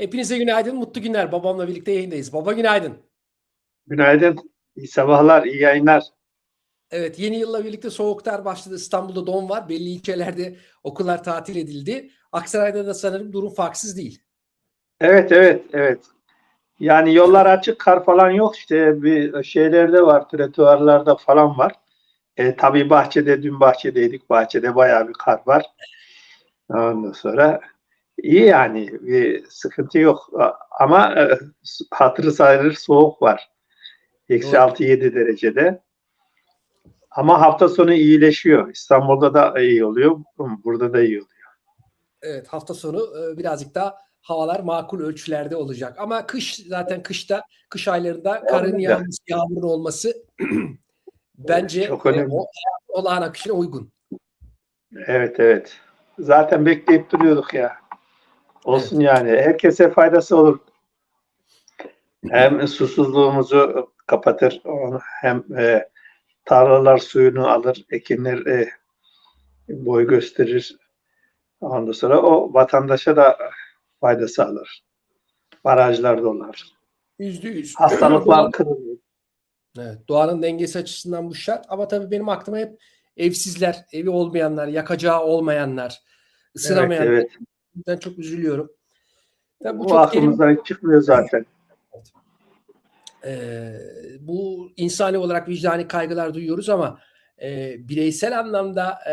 Hepinize günaydın, mutlu günler. Babamla birlikte yayındayız. Baba günaydın. Günaydın. İyi sabahlar, iyi yayınlar. Evet, yeni yılla birlikte soğuklar başladı. İstanbul'da don var. Belli ilçelerde okullar tatil edildi. Aksaray'da da sanırım durum farksız değil. Evet, evet, evet. Yani yollar açık, kar falan yok. İşte bir şeylerde var, trotuarlarda falan var. E, tabii bahçede, dün bahçedeydik. Bahçede bayağı bir kar var. Ondan sonra iyi yani, bir sıkıntı yok. Ama e, hatırı sayılır soğuk var. Eksi Doğru. 6-7 derecede. Ama hafta sonu iyileşiyor. İstanbul'da da iyi oluyor. Burada da iyi oluyor. Evet, hafta sonu e, birazcık daha havalar makul ölçülerde olacak. Ama kış zaten kışta, kış aylarında karın Öyle. yağması, yağmurun olması bence Çok e, önemli. o olağan akışına uygun. Evet evet. Zaten bekleyip duruyorduk ya. Olsun yani. Herkese faydası olur. Hem susuzluğumuzu kapatır hem e, tarlalar suyunu alır, ekinler e, boy gösterir. Ondan sonra o vatandaşa da fayda sağlar. Barajlar dolar. Yüzde yüz. Hastalıklar kırılır. Evet, doğanın dengesi açısından bu şart. Ama tabii benim aklıma hep evsizler, evi olmayanlar, yakacağı olmayanlar, Evet, ısınamayanlar. evet. Ben çok üzülüyorum. Tabii bu Bu çok derin, aklımızdan çıkmıyor zaten. e, bu insani olarak vicdani kaygılar duyuyoruz ama e, bireysel anlamda e,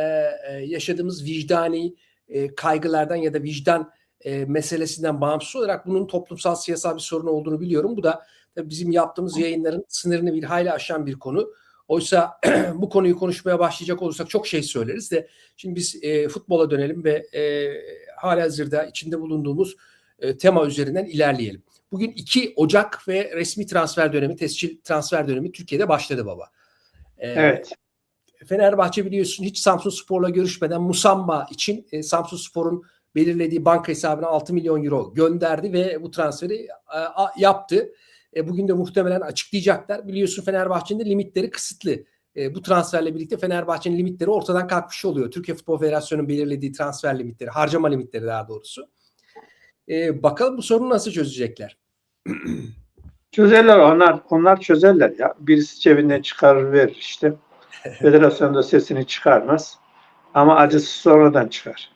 e, yaşadığımız vicdani e, kaygılardan ya da vicdan e, meselesinden bağımsız olarak bunun toplumsal siyasal bir sorun olduğunu biliyorum. Bu da tabii bizim yaptığımız yayınların sınırını bir hayli aşan bir konu. Oysa bu konuyu konuşmaya başlayacak olursak çok şey söyleriz de şimdi biz e, futbola dönelim ve e, halihazırda içinde bulunduğumuz e, tema üzerinden ilerleyelim. Bugün 2 Ocak ve resmi transfer dönemi, tescil transfer dönemi Türkiye'de başladı baba. E, Evet. Fenerbahçe biliyorsun hiç Samsun Spor'la görüşmeden Musamba için e, Samsun Spor'un belirlediği banka hesabına 6 milyon euro gönderdi ve bu transferi e, a- yaptı. E, bugün de muhtemelen açıklayacaklar. Biliyorsun Fenerbahçe'nin de limitleri kısıtlı. E, bu transferle birlikte Fenerbahçe'nin limitleri ortadan kalkmış oluyor. Türkiye Futbol Federasyonu'nun belirlediği transfer limitleri, harcama limitleri daha doğrusu. E, bakalım bu sorunu nasıl çözecekler? Çözerler onlar onlar çözerler ya. Birisi cebinden çıkarır verir işte. Federasyon da sesini çıkarmaz. Ama acısı sonradan çıkar.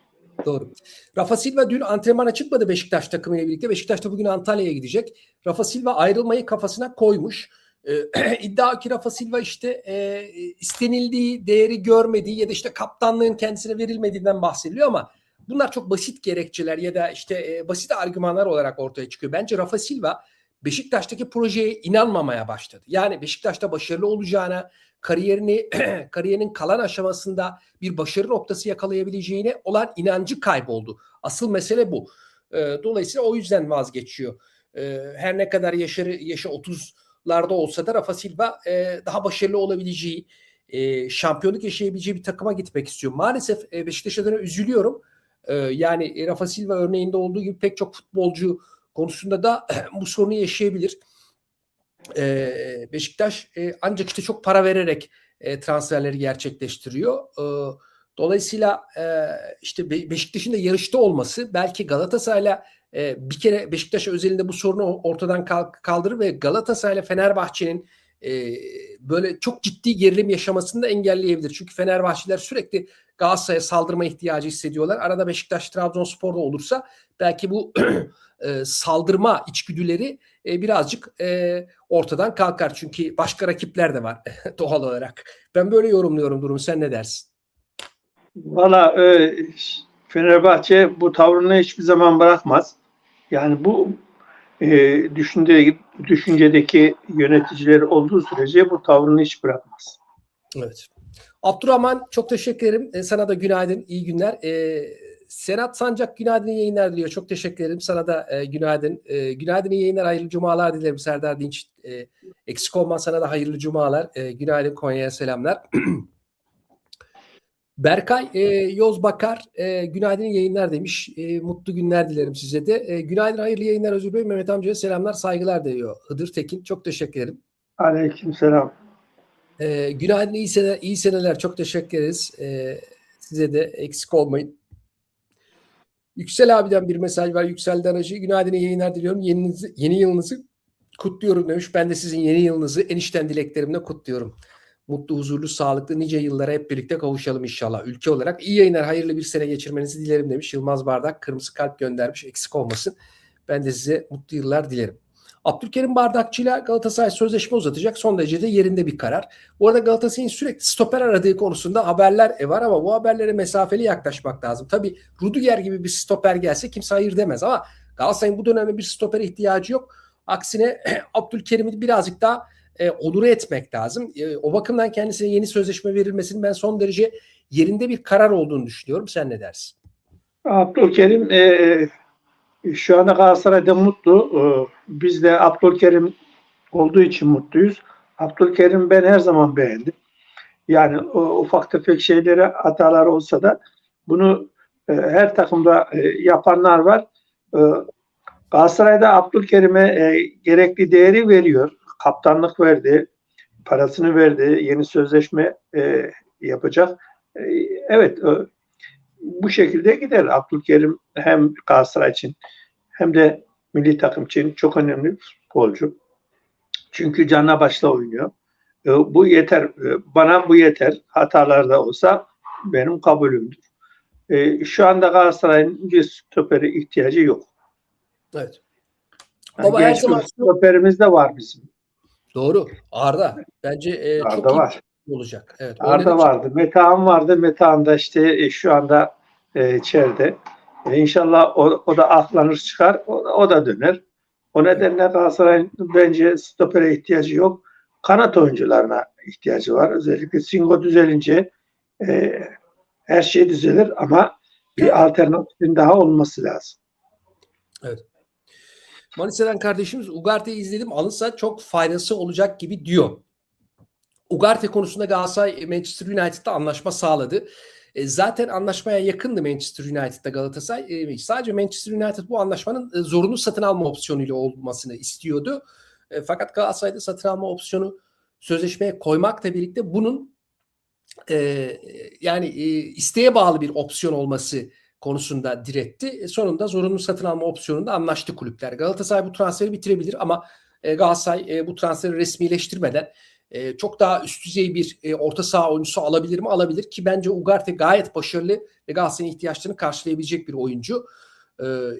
Doğru. Rafa Silva dün antrenmana çıkmadı Beşiktaş takımıyla birlikte. Beşiktaş da bugün Antalya'ya gidecek. Rafa Silva ayrılmayı kafasına koymuş. E, iddia ki Rafa Silva işte e, istenildiği değeri görmediği ya da işte kaptanlığın kendisine verilmediğinden bahsediliyor ama bunlar çok basit gerekçeler ya da işte e, basit argümanlar olarak ortaya çıkıyor. Bence Rafa Silva Beşiktaş'taki projeye inanmamaya başladı. Yani Beşiktaş'ta başarılı olacağına, kariyerini kariyerinin kalan aşamasında bir başarı noktası yakalayabileceğine olan inancı kayboldu. Asıl mesele bu. E, dolayısıyla o yüzden vazgeçiyor. E, her ne kadar yaşarı, yaşı 30 gruplarda olsa da Rafa Silva e, daha başarılı olabileceği, e, şampiyonluk yaşayabileceği bir takıma gitmek istiyor. Maalesef e, Beşiktaş adına üzülüyorum. E, yani e, Rafa Silva örneğinde olduğu gibi pek çok futbolcu konusunda da bu sorunu yaşayabilir. E, Beşiktaş e, ancak işte çok para vererek e, transferleri gerçekleştiriyor. E, dolayısıyla e, işte Beşiktaş'ın da yarışta olması belki Galatasaray'la e, bir kere Beşiktaş özelinde bu sorunu ortadan kalk- kaldırır ve Galatasaray'la Fenerbahçe'nin e, böyle çok ciddi gerilim yaşamasını da engelleyebilir. Çünkü Fenerbahçeliler sürekli Galatasaray'a saldırma ihtiyacı hissediyorlar. Arada Beşiktaş Trabzonspor'da olursa belki bu e, saldırma içgüdüleri e, birazcık e, ortadan kalkar. Çünkü başka rakipler de var doğal olarak. Ben böyle yorumluyorum durumu. Sen ne dersin? Valla e, Fenerbahçe bu tavrını hiçbir zaman bırakmaz. Yani bu e, düşünce, düşüncedeki yöneticiler olduğu sürece bu tavrını hiç bırakmaz. Evet. Abdurrahman çok teşekkür ederim. E, sana da günaydın, iyi günler. E, Senat Sancak günaydın yayınlar diliyor. Çok teşekkür ederim. Sana da e, günaydın. E, günaydın yayınlar, hayırlı cumalar dilerim Serdar Dinç. E, eksik olma sana da hayırlı cumalar. E, günaydın Konya'ya selamlar. Berkay e, Yozbakar e, günaydın yayınlar demiş. E, mutlu günler dilerim size de. E, günaydın hayırlı yayınlar Özgür Bey. Mehmet amcaya selamlar saygılar diyor. Hıdır Tekin çok teşekkür ederim. Aleyküm selam. Ee, günaydın, iyi, sene, iyi seneler. Çok teşekkür ederiz. Ee, size de eksik olmayın. Yüksel abiden bir mesaj var. Yüksel'den Hacı. Günaydın iyi yayınlar diliyorum. Yeninizi, yeni yılınızı kutluyorum demiş. Ben de sizin yeni yılınızı enişten dileklerimle kutluyorum. Mutlu, huzurlu, sağlıklı nice yıllara hep birlikte kavuşalım inşallah. Ülke olarak iyi yayınlar, hayırlı bir sene geçirmenizi dilerim demiş. Yılmaz Bardak kırmızı kalp göndermiş. Eksik olmasın. Ben de size mutlu yıllar dilerim. Abdülkerim Bardakçı ile Galatasaray sözleşme uzatacak. Son derece de yerinde bir karar. Bu arada Galatasaray'ın sürekli stoper aradığı konusunda haberler e, var ama bu haberlere mesafeli yaklaşmak lazım. Tabii Rudiger gibi bir stoper gelse kimse hayır demez ama Galatasaray'ın bu dönemde bir stoper ihtiyacı yok. Aksine Abdülkerim'i birazcık daha e, onuru etmek lazım. E, o bakımdan kendisine yeni sözleşme verilmesinin ben son derece yerinde bir karar olduğunu düşünüyorum. Sen ne dersin? Abdülkerim e, şu anda Galatasaray'da mutlu. E, biz de Abdülkerim olduğu için mutluyuz. Abdülkerim ben her zaman beğendim. Yani o, ufak tefek şeyleri hatalar olsa da bunu e, her takımda e, yapanlar var. E, Galatasaray'da Abdülkerim'e e, gerekli değeri veriyor. Kaptanlık verdi, parasını verdi, yeni sözleşme e, yapacak. E, evet, e, bu şekilde gider. Abdülkerim hem Galatasaray için hem de milli takım için çok önemli bir futbolcu. Çünkü canla başla oynuyor. E, bu yeter. E, bana bu yeter. Hatalar da olsa benim kabulümdür. E, şu anda Galatasaray'ın bir stopere ihtiyacı yok. Evet. Yani Baba her genç bir zaman- stoperimiz de var bizim. Doğru. Arda. Bence e, çok Arda iyi var. olacak. Evet. Arda vardı. Metehan vardı. Metehan da işte e, şu anda e, içeride. E, inşallah o, o da aklanır çıkar. O, o da döner. O nedenle Galatasaray'ın bence stopere ihtiyacı yok. Kanat oyuncularına ihtiyacı var. Özellikle Singo düzelince e, her şey düzelir ama bir alternatifin daha olması lazım. Manisa'dan kardeşimiz Ugarte'yi izledim. Alınsa çok faydası olacak gibi diyor. Ugarte konusunda Galatasaray Manchester United'da anlaşma sağladı. E, zaten anlaşmaya yakındı Manchester United'da Galatasaray. E, sadece Manchester United bu anlaşmanın e, zorunlu satın alma opsiyonuyla olmasını istiyordu. E, fakat Galatasaray'da satın alma opsiyonu sözleşmeye koymakla birlikte bunun e, yani e, isteğe bağlı bir opsiyon olması konusunda diretti. E, sonunda zorunlu satın alma opsiyonunda anlaştı kulüpler. Galatasaray bu transferi bitirebilir ama e, Galatasaray e, bu transferi resmileştirmeden çok daha üst düzey bir orta saha oyuncusu alabilir mi? Alabilir ki bence Ugarte gayet başarılı ve Galatasaray'ın ihtiyaçlarını karşılayabilecek bir oyuncu.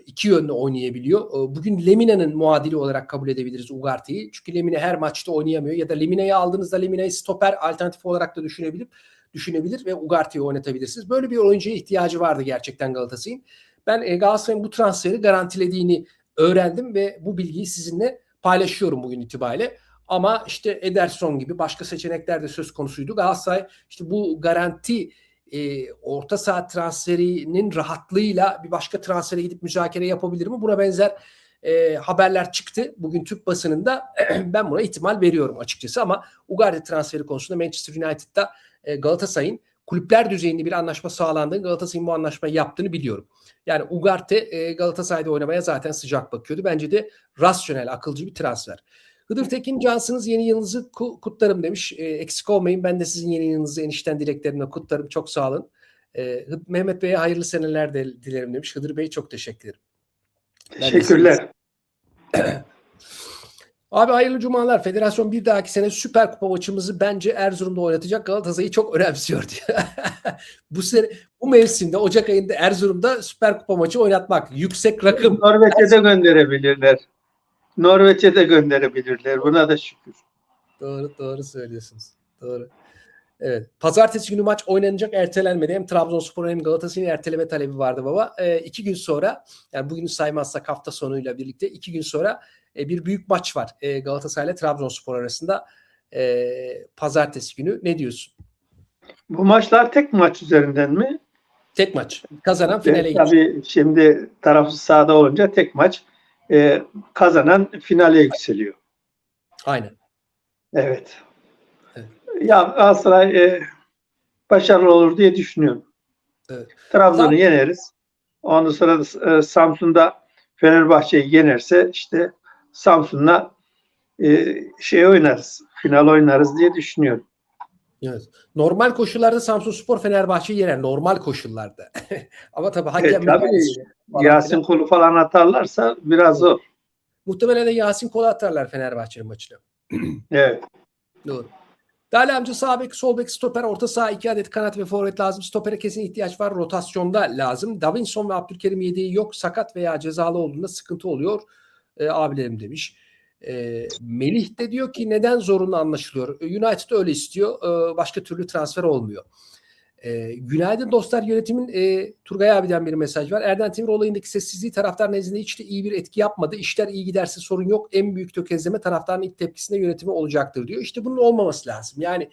İki yönlü oynayabiliyor. Bugün Lemina'nın muadili olarak kabul edebiliriz Ugarte'yi. Çünkü Lemina her maçta oynayamıyor ya da Lemina'yı aldığınızda Lemina'yı stoper alternatif olarak da düşünebilir düşünebilir ve Ugarte'yi oynatabilirsiniz. Böyle bir oyuncuya ihtiyacı vardı gerçekten Galatasaray'ın. Ben e, Galatasaray'ın bu transferi garantilediğini öğrendim ve bu bilgiyi sizinle paylaşıyorum bugün itibariyle. Ama işte Ederson gibi başka seçenekler de söz konusuydu. Galatasaray işte bu garanti e, orta saha transferinin rahatlığıyla bir başka transfere gidip müzakere yapabilir mi? Buna benzer e, haberler çıktı. Bugün Türk basınında ben buna ihtimal veriyorum açıkçası ama Ugarte transferi konusunda Manchester United'da e, Galatasaray'ın kulüpler düzeyinde bir anlaşma sağlandığını, Galatasaray'ın bu anlaşmayı yaptığını biliyorum. Yani Ugarte e, Galatasaray'da oynamaya zaten sıcak bakıyordu. Bence de rasyonel, akılcı bir transfer. Hıdır Tekin cansınız yeni yılınızı ku- kutlarım demiş. E, eksik olmayın. Ben de sizin yeni yılınızı enişten dileklerimle kutlarım. Çok sağ olun. E, Mehmet Bey'e hayırlı seneler de dilerim demiş. Hıdır Bey çok teşekkür ederim. Ben Teşekkürler. Abi hayırlı cumalar. Federasyon bir dahaki sene Süper Kupa maçımızı bence Erzurum'da oynatacak. Galatasaray'ı çok önemsiyor diyor. bu sene bu mevsimde Ocak ayında Erzurum'da Süper Kupa maçı oynatmak yüksek rakım. Norveç'e de gönderebilirler. Norveç'e de gönderebilirler. Buna da şükür. Doğru doğru söylüyorsunuz. Doğru. Evet. Pazartesi günü maç oynanacak ertelenmedi. Hem Trabzonspor hem Galatasaray'ın erteleme talebi vardı baba. Ee, iki gün sonra yani bugünü saymazsak hafta sonuyla birlikte iki gün sonra e, bir büyük maç var. E, Galatasaray ile Trabzonspor arasında e, pazartesi günü. Ne diyorsun? Bu maçlar tek maç üzerinden mi? Tek maç. Kazanan finale Evet, gidecek. tabii şimdi tarafsız sahada olunca tek maç e, kazanan finale yükseliyor. Aynen. Evet. Evet. Ya Galatasaray e, başarılı olur diye düşünüyorum. Evet. Trabzon'u Zaten- yeneriz. Ondan sonra e, Samsun'da Fenerbahçe'yi yenerse işte Samsun'la e, şey oynarız. Final oynarız diye düşünüyorum. Evet. Normal koşullarda Samsun Spor Fenerbahçe'yi yener. Normal koşullarda. Ama tabii hakem Evet, tabii. Yasin. Kulu falan atarlarsa biraz zor. Muhtemelen de Yasin Kola atarlar Fenerbahçe'nin maçına. Evet. Doğru. Dali amca sağ bek, sol bek, stoper, orta saha iki adet kanat ve forvet lazım. Stopere kesin ihtiyaç var. Rotasyonda lazım. Davinson ve Abdülkerim yedeği yok. Sakat veya cezalı olduğunda sıkıntı oluyor. E, abilerim demiş. E, Melih de diyor ki neden zorunlu anlaşılıyor. E, United öyle istiyor. E, başka türlü transfer olmuyor. E, günaydın dostlar yönetimin e, Turgay abiden bir mesaj var. Erden Timur olayındaki sessizliği taraftar nezdinde hiç de iyi bir etki yapmadı. İşler iyi giderse sorun yok. En büyük tökezleme taraftarın ilk tepkisinde yönetimi olacaktır diyor. İşte bunun olmaması lazım. Yani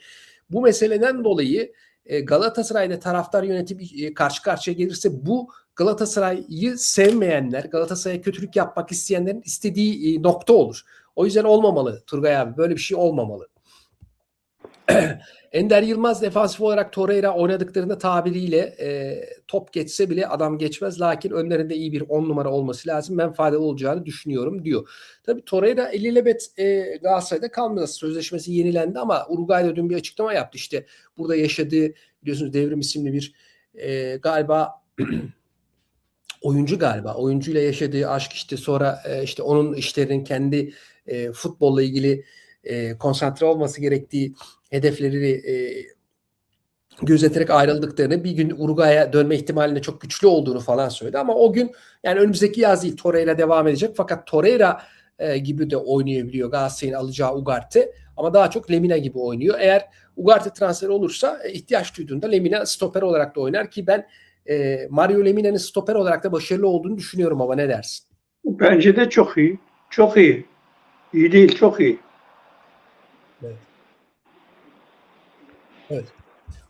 bu meseleden dolayı e, Galatasaray'da taraftar yönetimi e, karşı karşıya gelirse bu Galatasaray'ı sevmeyenler, Galatasaray'a kötülük yapmak isteyenlerin istediği e, nokta olur. O yüzden olmamalı Turgay abi. Böyle bir şey olmamalı. Ender Yılmaz defansif olarak Torreira oynadıklarında tabiriyle e, top geçse bile adam geçmez. Lakin önlerinde iyi bir 10 numara olması lazım. Ben faydalı olacağını düşünüyorum diyor. Tabii Torreira ilelebet e, Galatasaray'da kalmaz. Sözleşmesi yenilendi ama Uruguay'da dün bir açıklama yaptı. İşte burada yaşadığı biliyorsunuz Devrim isimli bir e, galiba oyuncu galiba. Oyuncuyla yaşadığı aşk işte sonra e, işte onun işlerinin kendi e, futbolla ilgili e, konsantre olması gerektiği hedefleri e, gözeterek ayrıldıklarını bir gün Uruguay'a dönme ihtimalinde çok güçlü olduğunu falan söyledi ama o gün yani önümüzdeki yaz değil Torreira devam edecek fakat Torreira e, gibi de oynayabiliyor Galatasaray'ın alacağı Ugarte ama daha çok Lemina gibi oynuyor. Eğer Ugarte transferi olursa e, ihtiyaç duyduğunda Lemina stoper olarak da oynar ki ben e, Mario Lemina'nın stoper olarak da başarılı olduğunu düşünüyorum ama ne dersin? Bence de çok iyi. Çok iyi. İyi değil, çok iyi.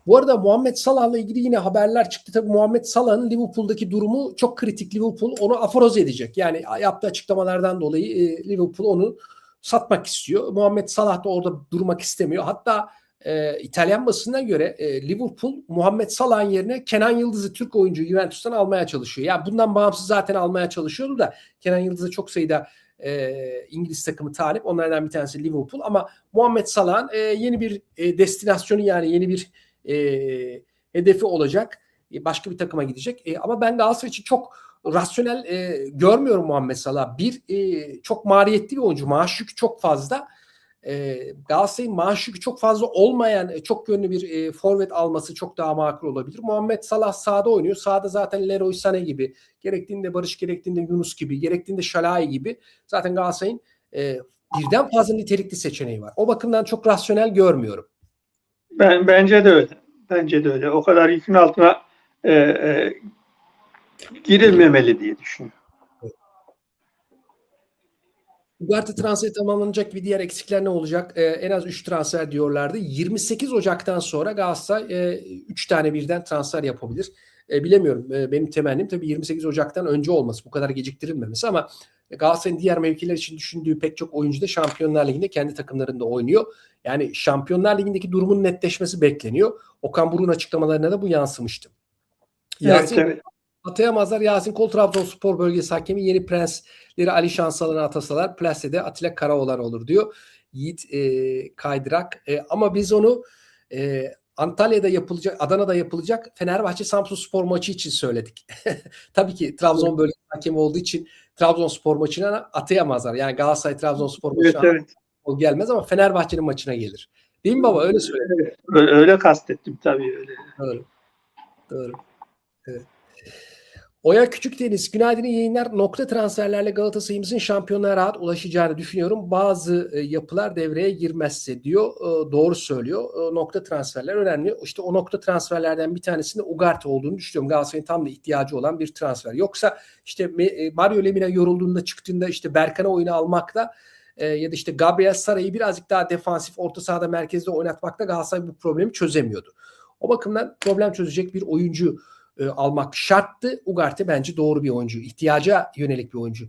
Bu arada Muhammed Salah'la ilgili yine haberler çıktı. Tabii Muhammed Salah'ın Liverpool'daki durumu çok kritik. Liverpool onu aforoz edecek. Yani yaptığı açıklamalardan dolayı e, Liverpool onu satmak istiyor. Muhammed Salah da orada durmak istemiyor. Hatta e, İtalyan basınına göre e, Liverpool Muhammed Salah'ın yerine Kenan Yıldız'ı Türk oyuncu Juventus'tan almaya çalışıyor. Yani bundan bağımsız zaten almaya çalışıyordu da Kenan Yıldız'a çok sayıda e, İngiliz takımı talip. Onlardan bir tanesi Liverpool ama Muhammed Salah'ın e, yeni bir e, destinasyonu yani yeni bir e, hedefi olacak. E, başka bir takıma gidecek. E, ama ben Galatasaray için çok rasyonel e, görmüyorum Muhammed Salah. Bir e, çok maliyetli bir oyuncu. Maaş yükü çok fazla. E, Galatasaray'ın maaş yükü çok fazla olmayan e, çok yönlü bir e, forvet alması çok daha makul olabilir. Muhammed Salah sağda oynuyor. Sağda zaten Leroy Sané gibi, gerektiğinde Barış, gerektiğinde Yunus gibi, gerektiğinde Şalai gibi zaten Galatasaray'ın e, birden fazla nitelikli seçeneği var. O bakımdan çok rasyonel görmüyorum. Ben bence de öyle. Bence de öyle. O kadar yükün altına e, e, girilmemeli diye düşünüyorum. Ugarte transferi tamamlanacak bir diğer eksikler ne olacak? Ee, en az 3 transfer diyorlardı. 28 Ocak'tan sonra Galatasaray 3 e, tane birden transfer yapabilir. E, bilemiyorum. E, benim temennim tabii 28 Ocak'tan önce olması. Bu kadar geciktirilmemesi ama Galatasaray'ın diğer mevkiler için düşündüğü pek çok oyuncu da Şampiyonlar Ligi'nde kendi takımlarında oynuyor. Yani Şampiyonlar Ligi'ndeki durumun netleşmesi bekleniyor. Okan Buruk'un açıklamalarına da bu yansımıştı. Yasin, Evet, evet. Atayamazlar. Yasin Kol Trabzonspor bölgesi hakemi yeni prensleri Ali Şansalan'a atasalar Plase'de Atilla Karaoğlan olur diyor. Yiğit e, Kaydırak. E, ama biz onu e, Antalya'da yapılacak, Adana'da yapılacak Fenerbahçe Samsun Spor maçı için söyledik. Tabii ki Trabzon bölgesi hakemi olduğu için Trabzonspor maçına atayamazlar. Yani Galatasaray Trabzonspor Evet, maçına evet. o gelmez ama Fenerbahçe'nin maçına gelir. Değil mi baba? Öyle söyle. Evet. Öyle, öyle kastettim tabii öyle. Doğru. Doğru. Evet. Oya Küçükdeniz, günaydın iyi yayınlar. Nokta transferlerle Galatasaray'ımızın şampiyonluğa rahat ulaşacağını düşünüyorum. Bazı e, yapılar devreye girmezse diyor. E, doğru söylüyor. E, nokta transferler önemli. İşte o nokta transferlerden bir tanesinde Ugarte olduğunu düşünüyorum. Galatasaray'ın tam da ihtiyacı olan bir transfer. Yoksa işte Mario Lemina yorulduğunda çıktığında işte Berkan'a oyunu almakla ya da işte Gabriel Saray'ı birazcık daha defansif orta sahada merkezde oynatmakta Galatasaray bu problemi çözemiyordu. O bakımdan problem çözecek bir oyuncu e, almak şarttı. Ugarte bence doğru bir oyuncu. İhtiyaca yönelik bir oyuncu.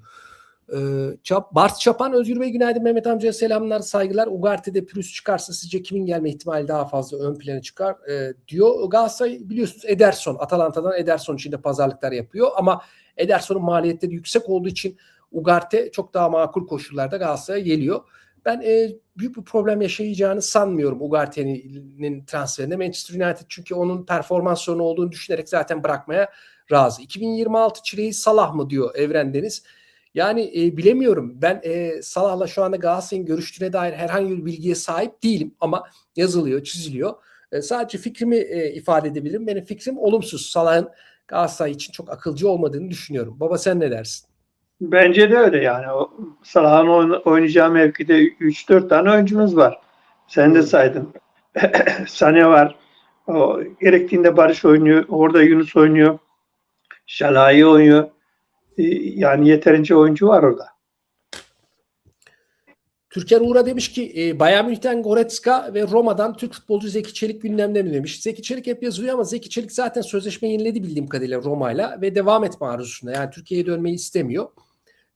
E, Çap, Bart Çapan, Özgür Bey günaydın. Mehmet amcaya selamlar, saygılar. Ugarte'de pürüz çıkarsa sizce kimin gelme ihtimali daha fazla ön plana çıkar e, diyor. Galatasaray biliyorsunuz Ederson, Atalanta'dan Ederson için de pazarlıklar yapıyor ama Ederson'un maliyetleri yüksek olduğu için Ugarte çok daha makul koşullarda Galatasaray'a geliyor. Ben e, büyük bir problem yaşayacağını sanmıyorum Ugarte'nin transferinde. Manchester United çünkü onun performans sorunu olduğunu düşünerek zaten bırakmaya razı. 2026 çileği Salah mı diyor Evren Deniz. Yani e, bilemiyorum. Ben e, Salah'la şu anda Galatasaray'ın görüştüğüne dair herhangi bir bilgiye sahip değilim ama yazılıyor, çiziliyor. E, sadece fikrimi e, ifade edebilirim. Benim fikrim olumsuz. Salah'ın Galatasaray için çok akılcı olmadığını düşünüyorum. Baba sen ne dersin? Bence de öyle yani. O Salah'ın oyn- oynayacağı mevkide 3-4 tane oyuncumuz var. Sen de saydın. Sane var. O, gerektiğinde Barış oynuyor. Orada Yunus oynuyor. Şalai oynuyor. Ee, Yani yeterince oyuncu var orada. Türker Uğur'a demiş ki e, Bayern Münih'ten Goretzka ve Roma'dan Türk futbolcu Zeki Çelik gündemde mi demiş. Zeki Çelik hep yazılıyor ama Zeki Çelik zaten sözleşme yeniledi bildiğim kadarıyla Roma'yla ve devam etme arzusunda. Yani Türkiye'ye dönmeyi istemiyor.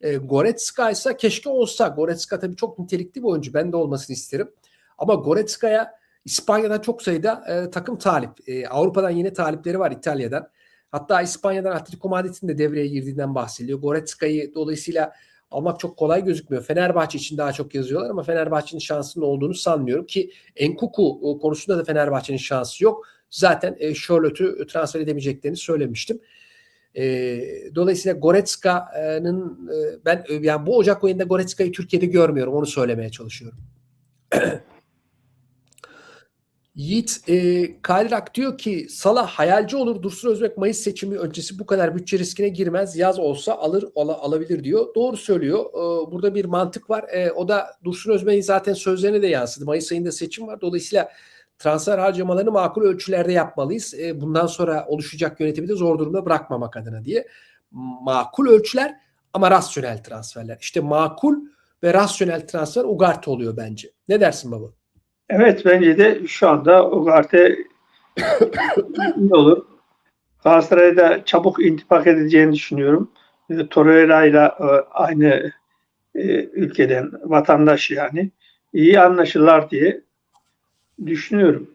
E, Goretzka ise keşke olsa. Goretzka tabii çok nitelikli bir oyuncu. Ben de olmasını isterim. Ama Goretzka'ya İspanya'dan çok sayıda e, takım talip. E, Avrupa'dan yine talipleri var İtalya'dan. Hatta İspanya'dan Atletico Madrid'in de devreye girdiğinden bahsediliyor. Goretzka'yı dolayısıyla almak çok kolay gözükmüyor. Fenerbahçe için daha çok yazıyorlar ama Fenerbahçe'nin şansının olduğunu sanmıyorum ki Enkuku o konusunda da Fenerbahçe'nin şansı yok. Zaten e, Charlotte'u transfer edemeyeceklerini söylemiştim. E, dolayısıyla Goretzka'nın e, ben yani bu Ocak ayında Goretzka'yı Türkiye'de görmüyorum. Onu söylemeye çalışıyorum. Yiğit e, Kayrak diyor ki Salah hayalci olur. Dursun Özbek Mayıs seçimi öncesi bu kadar bütçe riskine girmez. Yaz olsa alır ala- alabilir diyor. Doğru söylüyor. E, burada bir mantık var. E, o da Dursun Özbek'in zaten sözlerine de yansıdı. Mayıs ayında seçim var. Dolayısıyla transfer harcamalarını makul ölçülerde yapmalıyız. E, bundan sonra oluşacak yönetimi de zor durumda bırakmamak adına diye. Makul ölçüler ama rasyonel transferler. İşte makul ve rasyonel transfer Ugarte oluyor bence. Ne dersin baba? Evet bence de şu anda Ugarte iyi olur. Galatasaray'da çabuk intipak edeceğini düşünüyorum. E, Torreira ile e, aynı e, ülkeden vatandaş yani iyi anlaşırlar diye düşünüyorum.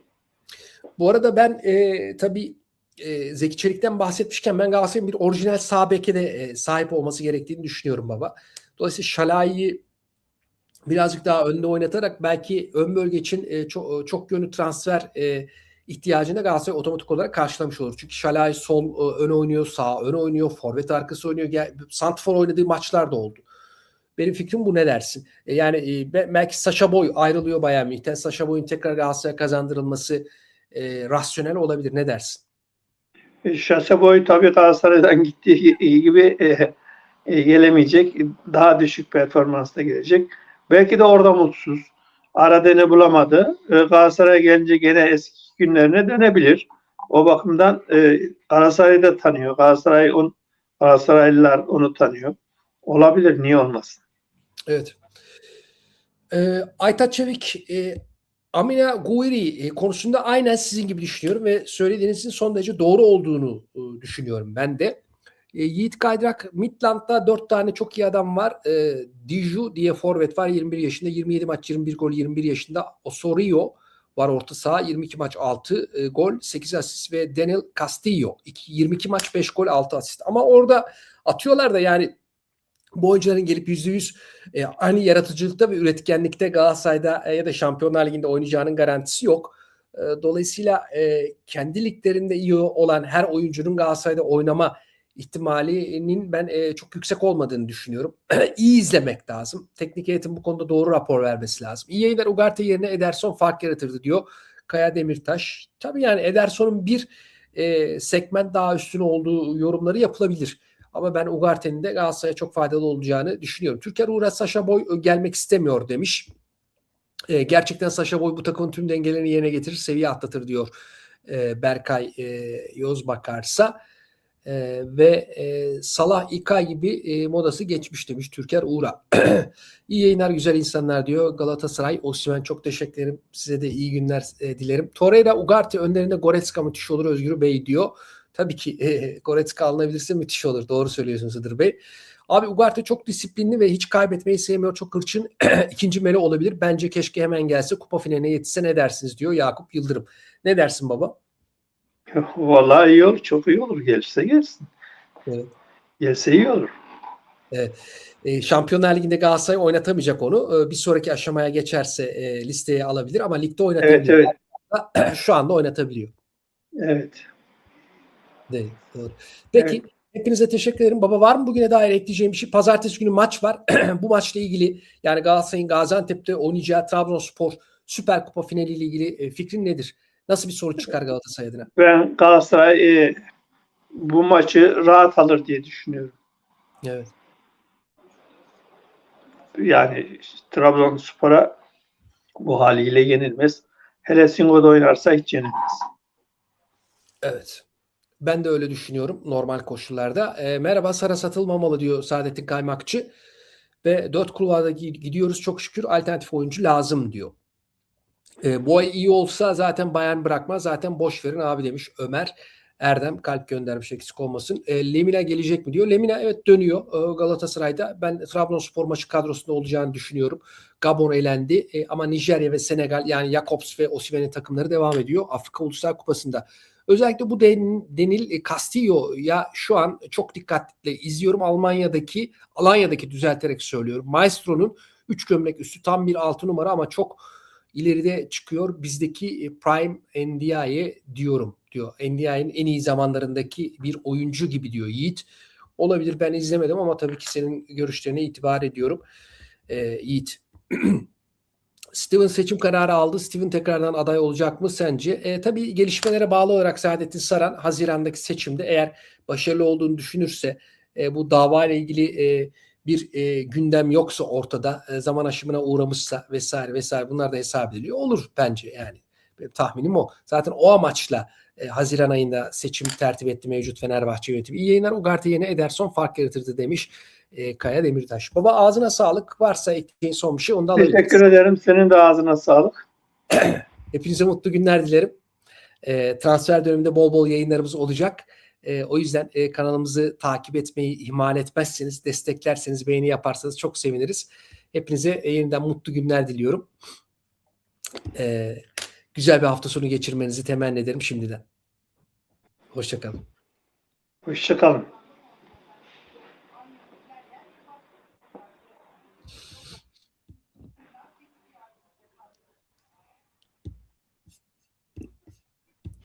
Bu arada ben e, tabii e, Zeki Çelik'ten bahsetmişken ben Galatasaray'ın bir orijinal sağ beke de e, sahip olması gerektiğini düşünüyorum baba. Dolayısıyla Şalai'yi birazcık daha önde oynatarak belki ön bölge için e, çok, çok yönlü transfer e, ihtiyacını Galatasaray otomatik olarak karşılamış olur. Çünkü Şalai sol e, ön oynuyor, sağ ön oynuyor, forvet arkası oynuyor. Gel, Santfor oynadığı maçlar da oldu. Benim fikrim bu ne dersin? E, yani e, be- belki Saşa Boy ayrılıyor Bayern Münih'ten. Saşa Boy'un tekrar Galatasaray'a kazandırılması e, rasyonel olabilir. Ne dersin? E, Şase boyu tabii Galatasaray'dan gittiği gibi e, e, gelemeyecek. Daha düşük performansla gelecek. Belki de orada mutsuz. Aradığını bulamadı. E, Galatasaray'a gelince gene eski günlerine dönebilir. O bakımdan e, Galatasaray'ı da tanıyor. Galatasaray on, Galatasaraylılar onu tanıyor. Olabilir. Niye olmasın? Evet. E, Aytaç Çevik e, Amina Guiri e, konusunda aynen sizin gibi düşünüyorum ve söylediğinizin son derece doğru olduğunu e, düşünüyorum ben de. E, Yiğit Kaydırak Midland'da 4 tane çok iyi adam var. E, Diju diye forvet var 21 yaşında 27 maç 21 gol 21 yaşında. Osorio var orta saha 22 maç 6 e, gol 8 asist ve Daniel Castillo iki- 22 maç 5 gol 6 asist. Ama orada atıyorlar da yani bu oyuncuların gelip %100 e, aynı yaratıcılıkta ve üretkenlikte Galatasaray'da e, ya da Şampiyonlar Ligi'nde oynayacağının garantisi yok. E, dolayısıyla e, kendi liglerinde iyi olan her oyuncunun Galatasaray'da oynama ihtimalinin ben e, çok yüksek olmadığını düşünüyorum. iyi izlemek lazım. Teknik heyetin bu konuda doğru rapor vermesi lazım. İyi yayınlar Ugarte yerine Ederson fark yaratırdı diyor Kaya Demirtaş. Tabii yani Ederson'un bir e, segment daha üstün olduğu yorumları yapılabilir. Ama ben Ugarte'nin de Galatasaray'a çok faydalı olacağını düşünüyorum. Türker Uğraş Saşa Boy gelmek istemiyor demiş. E, gerçekten Saşa Boy bu takımın tüm dengelerini yerine getirir, seviye atlatır diyor e, Berkay e, Yozbakarsa. E, ve e, Salah İka gibi e, modası geçmiş demiş Türker Uğra. iyi yayınlar güzel insanlar diyor Galatasaray. Osimhen çok teşekkür ederim. Size de iyi günler e, dilerim. Torreira Ugarte önlerinde Goretzka müthiş olur Özgür Bey diyor. Tabii ki e, Goretzka alınabilirse müthiş olur. Doğru söylüyorsunuz Hıdır Bey. Abi Ugarte çok disiplinli ve hiç kaybetmeyi sevmiyor. Çok hırçın. ikinci mele olabilir. Bence keşke hemen gelse. Kupa finaline yetişse ne dersiniz diyor Yakup Yıldırım. Ne dersin baba? Vallahi iyi olur. Çok iyi olur. Gelirse gelsin. Evet. Gelse iyi olur. E, Şampiyonlar Ligi'nde Galatasaray oynatamayacak onu. E, bir sonraki aşamaya geçerse e, listeye alabilir ama ligde Evet oynatabiliyor. evet. Şu anda oynatabiliyor. Evet. Değil, doğru. Peki hepinize teşekkür ederim. Baba var mı bugüne dair ekleyeceğim bir şey? Pazartesi günü maç var. Bu maçla ilgili yani Galatasaray'ın Gaziantep'te oynayacağı Trabzonspor Süper Kupa finaliyle ilgili e, fikrin nedir? Nasıl bir sonuç çıkar Galatasaray adına? Ben Galatasaray e, bu maçı rahat alır diye düşünüyorum. Evet. Yani Trabzonspor'a bu haliyle yenilmez. Hele Singo'da oynarsa hiç yenilmez. Evet. Ben de öyle düşünüyorum normal koşullarda. E, merhaba Sara satılmamalı diyor Saadettin Kaymakçı. Ve dört kulvarda gi- gidiyoruz çok şükür alternatif oyuncu lazım diyor. E, bu ay iyi olsa zaten Bayern bırakmaz. Zaten boş verin abi demiş Ömer. Erdem kalp göndermiş eksik olmasın. E, Lemina gelecek mi diyor. Lemina evet dönüyor e, Galatasaray'da. Ben Trabzonspor maçı kadrosunda olacağını düşünüyorum. Gabon elendi E, ama Nijerya ve Senegal yani Jakobs ve Osimhen'in takımları devam ediyor Afrika Uluslar Kupası'nda. Özellikle bu Den, Denil e, Castillo'ya şu an çok dikkatle izliyorum. Almanya'daki, Alanya'daki düzelterek söylüyorum. Maestro'nun 3 gömlek üstü tam bir 6 numara ama çok ileride çıkıyor. Bizdeki e, Prime Ndiaye diyorum diyor. Ndiaye'nin en iyi zamanlarındaki bir oyuncu gibi diyor Yiğit. Olabilir ben izlemedim ama tabii ki senin görüşlerine itibar ediyorum. Ee, Yiğit. Steven seçim kararı aldı. Steven tekrardan aday olacak mı sence? E, tabii gelişmelere bağlı olarak Saadettin Saran Haziran'daki seçimde eğer başarılı olduğunu düşünürse e, bu dava ile ilgili e, bir e, gündem yoksa ortada e, zaman aşımına uğramışsa vesaire vesaire bunlar da hesap ediliyor. Olur bence yani. Benim tahminim o. Zaten o amaçla e, Haziran ayında seçim tertip etti mevcut Fenerbahçe yönetimi. İyi yayınlar Ugarte yeni Ederson fark yaratırdı demiş e, Kaya Demirtaş. Baba ağzına sağlık. Varsa ekleyeceğin son bir şey onu da alabiliriz. Teşekkür ederim. Senin de ağzına sağlık. Hepinize mutlu günler dilerim. E, transfer döneminde bol bol yayınlarımız olacak. E, o yüzden e, kanalımızı takip etmeyi ihmal etmezseniz, desteklerseniz, beğeni yaparsanız çok seviniriz. Hepinize yeniden mutlu günler diliyorum. E, güzel bir hafta sonu geçirmenizi temenni ederim şimdiden. Hoşçakalın. Hoşçakalın.